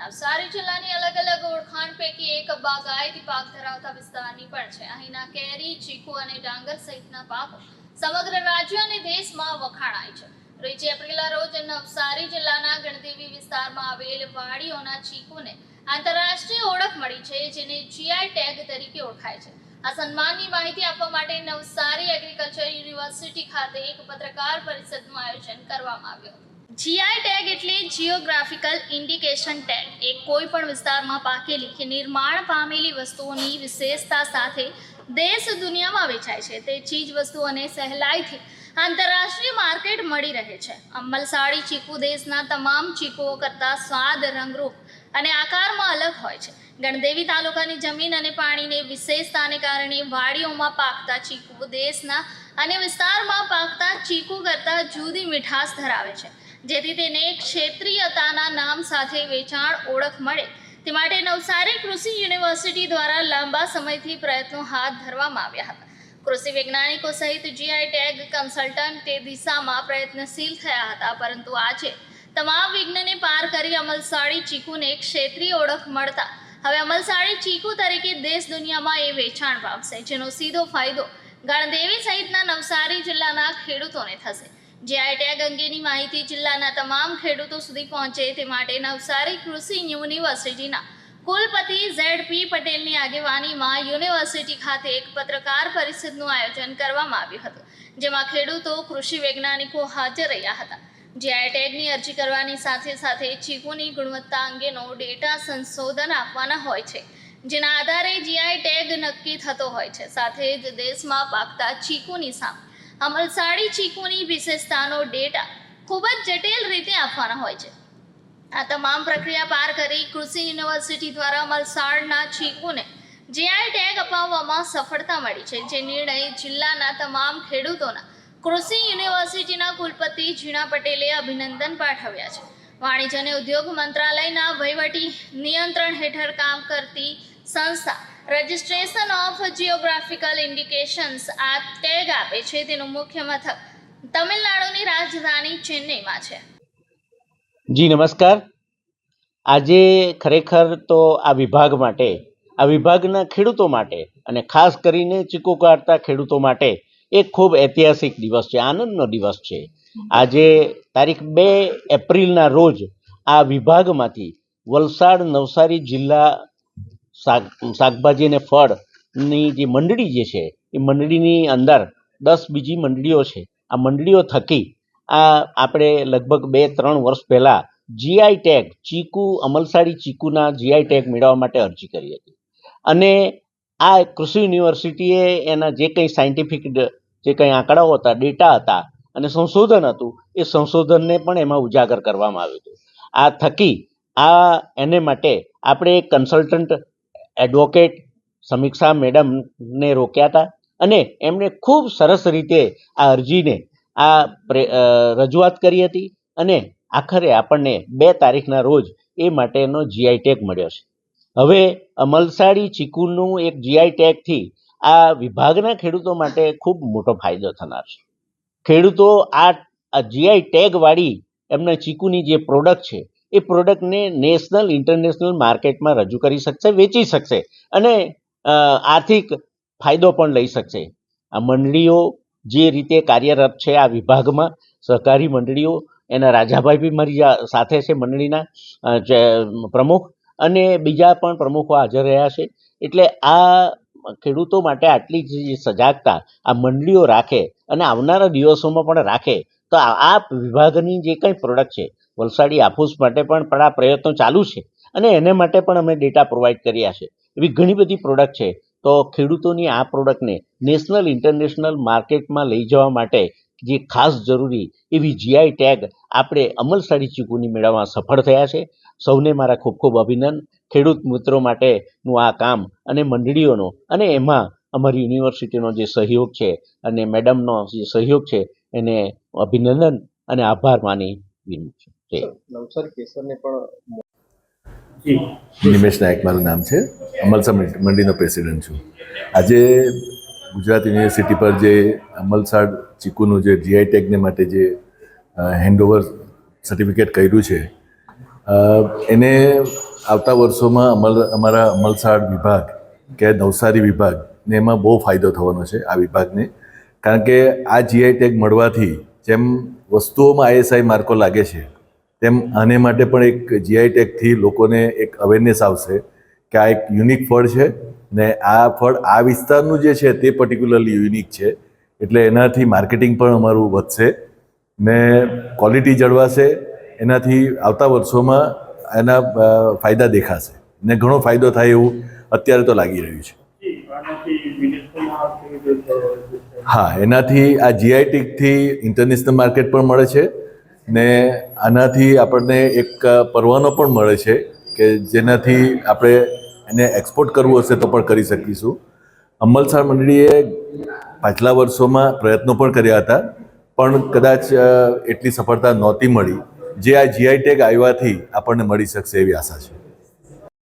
નવસારી જિલ્લાની અલગ અલગ ઓળખાણ પૈકી એક બાગાયતી પાક ધરાવતા વિસ્તારની પણ છે. અહીંના કેરી, ચીકુ અને ડાંગર સહિતના પાકો સમગ્ર રાજ્ય અને દેશમાં વખાણાય છે. ત્રીજી એપ્રિલના રોજ નવસારી જિલ્લાના ગણદેવી વિસ્તારમાં આવેલ વાડીઓના ચીકુને આંતરરાષ્ટ્રીય ઓળખ મળી છે, જેને જીઆઈ ટેગ તરીકે ઓળખાય છે. આ સન્માનની માહિતી આપવા માટે નવસારી એગ્રીકલ્ચર યુનિવર્સિટી ખાતે એક પત્રકાર પરિષદનું આયોજન કરવામાં આવ્યું હતું. જીઆઈ ટેગ એટલે જિયોગ્રાફિકલ ઇન્ડિકેશન ટેગ એ કોઈ પણ વિસ્તારમાં પાકેલી કે નિર્માણ પામેલી વસ્તુઓની વિશેષતા સાથે દેશ દુનિયામાં વેચાય છે. તે ચીજ વસ્તુઓને સહેલાઈથી આંતરરાષ્ટ્રીય માર્કેટ મળી રહે છે. અમલસાડી ચીકુ દેશના તમામ ચીકુઓ કરતાં સ્વાદ, રંગરૂપ અને આકારમાં અલગ હોય છે. ગણદેવી તાલુકાની જમીન અને પાણીની વિશેષતાને કારણે વાડીઓમાં પાકતા ચીકુ દેશના અને વિસ્તારમાં પાકતા ચીકુ કરતાં જુદી મીઠાશ ધરાવે છે. જેથી તેને ક્ષેત્રીયતાના નામ સાથે વેચાણ ઓળખ મળે. તે માટે નવસારી કૃષિ યુનિવર્સિટી દ્વારા લાંબા સમયથી પ્રયત્નો હાથ ધરવામાં આવ્યા હતા. કૃષિ વૈજ્ઞાનિકો સહિત જીઆઈ ટેગ કન્સલ્ટન્ટ તે દિશામાં પ્રયત્નશીલ થયા હતા, પરંતુ આજે તમામ વિઘ્નને પાર કરી અમલસાડી ચીકુને ક્ષેત્રીય ઓળખ મળતા. હવે અમલસાડી ચીકુ તરીકે દેશ દુનિયામાં એ વેચાણ પામશે જેનો સીધો ફાયદો ગણદેવી સહિતના નવસારી જિલ્લાના ખેડૂતોને થશે. જીઆઈ ટેગ અંગેની માહિતી જિલ્લાના તમામ ખેડૂતો સુધી પહોંચે તે માટે નવસારી કૃષિ યુનિવર્સિટીના કુલપતિ ઝેડ પી પટેલની આગેવાનીમાં યુનિવર્સિટી ખાતે એક પત્રકાર પરિષદનું આયોજન કરવામાં આવ્યું હતું, જેમાં ખેડૂતો, કૃષિ વૈજ્ઞાનિકો હાજર રહ્યા હતા. જીઆઈ ટેગની અરજી કરવાની સાથે સાથે ચીકુની ગુણવત્તા અંગેનો ડેટા સંશોધન આપવાના હોય છે, જેના આધારે જીઆઈ ટેગ નક્કી થતો હોય છે. સાથે જ દેશમાં પાકતા ચીકુની સામે અમલસાડી ચીકુની વિશેષતાનો ડેટા ખૂબ જ જટિલ રીતે આપવાના હોય છે. આ તમામ પ્રક્રિયા પાર કરી કૃષિ યુનિવર્સિટી દ્વારા મલસાડના ચીકુને જીઆઈ ટેગ અપાવવામાં સફળતા મળી છે, જે નિર્ણય જિલ્લાના તમામ ખેડૂતોના કૃષિ યુનિવર્સિટીના કુલપતિ જીણા પટેલે અભિનંદન પાઠવ્યા છે. વાણિજ્ય અને ઉદ્યોગ મંત્રાલયના વહીવટી નિયંત્રણ હેઠળ કામ કરતી સંસ્થા. રજિસ્ટ્રેશન ઓફ જિયોગ્રાફિકલ ઇન્ડિકેશન્સ આ ટેગ આપે છે, તેનું મુખ્ય મથક તમિલનાડુની રાજધાની ચેન્નઈમાં છે. જી, નમસ્કાર. આજે ખરેખર તો આ વિભાગ માટે, આ વિભાગના ખેડૂતો માટે અને ખાસ કરીને ચીકુ કાઢતા ખેડૂતો માટે એક ખૂબ ઐતિહાસિક દિવસ છે, આનંદનો દિવસ છે. આજે તારીખ બે એપ્રિલના રોજ આ વિભાગમાંથી વલસાડ નવસારી જિલ્લા શાક, શાકભાજી અને ફળની જે મંડળી જે છે, એ મંડળીની અંદર દસ બીજી મંડળીઓ છે. આ મંડળીઓ થકી આ આપણે લગભગ બે, ત્રણ વર્ષ પહેલાં જીઆઈ ટેગ ચીકુ, અમલસાડી ચીકુના જીઆઈ ટેગ મેળવવા માટે અરજી કરી હતી. અને આ કૃષિ યુનિવર્સિટીએ એના જે કંઈ સાયન્ટિફિક જે કંઈ આંકડાઓ હતા, ડેટા હતા અને સંશોધન હતું, એ સંશોધનને પણ એમાં ઉજાગર કરવામાં આવ્યું હતું. આ થકી આ, એને માટે આપણે એક કન્સલ્ટન્ટ એડવોકેટ સમીક્ષા મેડમને રોક્યા હતા અને એમણે ખૂબ સરસ રીતે આ અરજીને, આ રજૂઆત કરી હતી અને આખરે આપણને બે તારીખના રોજ એ માટેનો જીઆઈ ટેગ મળ્યો છે. હવે અમલસાડી ચીકુનું એક જીઆઈ ટેગથી આ વિભાગના ખેડૂતો માટે ખૂબ મોટો ફાયદો થનાર છે. ખેડૂતો આ જીઆઈ ટેગવાળી એમના ચીકુની જે પ્રોડક્ટ છે એ પ્રોડક્ટને નેશનલ ઇન્ટરનેશનલ માર્કેટમાં રજૂ કરી શકશે, વેચી શકશે અને આર્થિક ફાયદો પણ લઈ શકશે. આ મંડળીઓ જે રીતે કાર્યરત છે આ વિભાગમાં, સહકારી મંડળીઓ, એના રાજાભાઈ બી મારી સાથે છે મંડળીના પ્રમુખ અને બીજા પણ પ્રમુખો હાજર રહ્યા છે. એટલે આ ખેડૂતો માટે આટલી જે સજાગતા આ મંડળીઓ રાખે અને આવનારા દિવસોમાં પણ રાખે તો આ વિભાગની જે કંઈ પ્રોડક્ટ છે, વલસાડી હાફૂસ માટે પણ પણ આ પ્રયત્નો ચાલુ છે. અને એને માટે પણ અમે ડેટા પ્રોવાઈડ કર્યા છે. એવી ઘણી બધી પ્રોડક્ટ છે. તો ખેડૂતોની આ પ્રોડક્ટને નેશનલ ઇન્ટરનેશનલ માર્કેટમાં લઈ જવા માટે જે ખાસ જરૂરી એવી જીઆઈ ટેગ આપણે અમલસાડી ચીકુની મેળવવા સફળ થયા છે. સૌને મારા ખૂબ ખૂબ અભિનંદન. ખેડૂત મિત્રો માટેનું આ કામ અને મંડળીઓનો અને એમાં અમારી યુનિવર્સિટીનો જે સહયોગ છે અને મેડમનો જે સહયોગ છે એને અભિનંદન અને આભાર માની વિનંતી છે. નવસર કેસરને પણ નિમેશ નાયક મારું નામ છે. અમલસા મંડીનો પ્રેસિડેન્ટ છું. આજે ગુજરાત યુનિવર્સિટી પર જે અમલસાડ ચીકુનું જે જીઆઈ ટેગને માટે જે હેન્ડઓવર સર્ટિફિકેટ કર્યું છે એને આવતા વર્ષોમાં અમલ અમારા અમલસાડ વિભાગ કે નવસારી વિભાગ ને એમાં બહુ ફાયદો થવાનો છે આ વિભાગને. કારણ કે આ જીઆઈ ટેગ મળવાથી જેમ વસ્તુઓમાં આઈએસઆઈ માર્કો લાગે છે, તેમ આને માટે પણ એક જીઆઈ ટેગથી લોકોને એક અવેરનેસ આવશે કે આ એક યુનિક ફળ છે ને આ ફળ આ વિસ્તારનું જે છે તે પર્ટિક્યુલરલી યુનિક છે. એટલે એનાથી માર્કેટિંગ પણ અમારું વધશે ને ક્વોલિટી જળવાશે, એનાથી આવતા વર્ષોમાં એના ફાયદા દેખાશે ને ઘણો ફાયદો થાય એવું અત્યારે તો લાગી રહ્યું છે. હા, એનાથી આ જીઆઈ ટેગથી ઇન્ટરનેશનલ માર્કેટ પણ મળે છે ને આનાથી આપણને એક પરવાનો પણ મળે છે કે જેનાથી આપણે એને એક્સપોર્ટ કરવું હશે તો પણ કરી શકીશું. અમલસાડ મંડળીએ પાછલા વર્ષોમાં પ્રયત્નો પણ કર્યા હતા, પણ કદાચ એટલી સફળતા નહોતી મળી. જે આ જીઆઈ ટેગ આવ્યાથી આપણને મળી શકશે એવી આશા છે.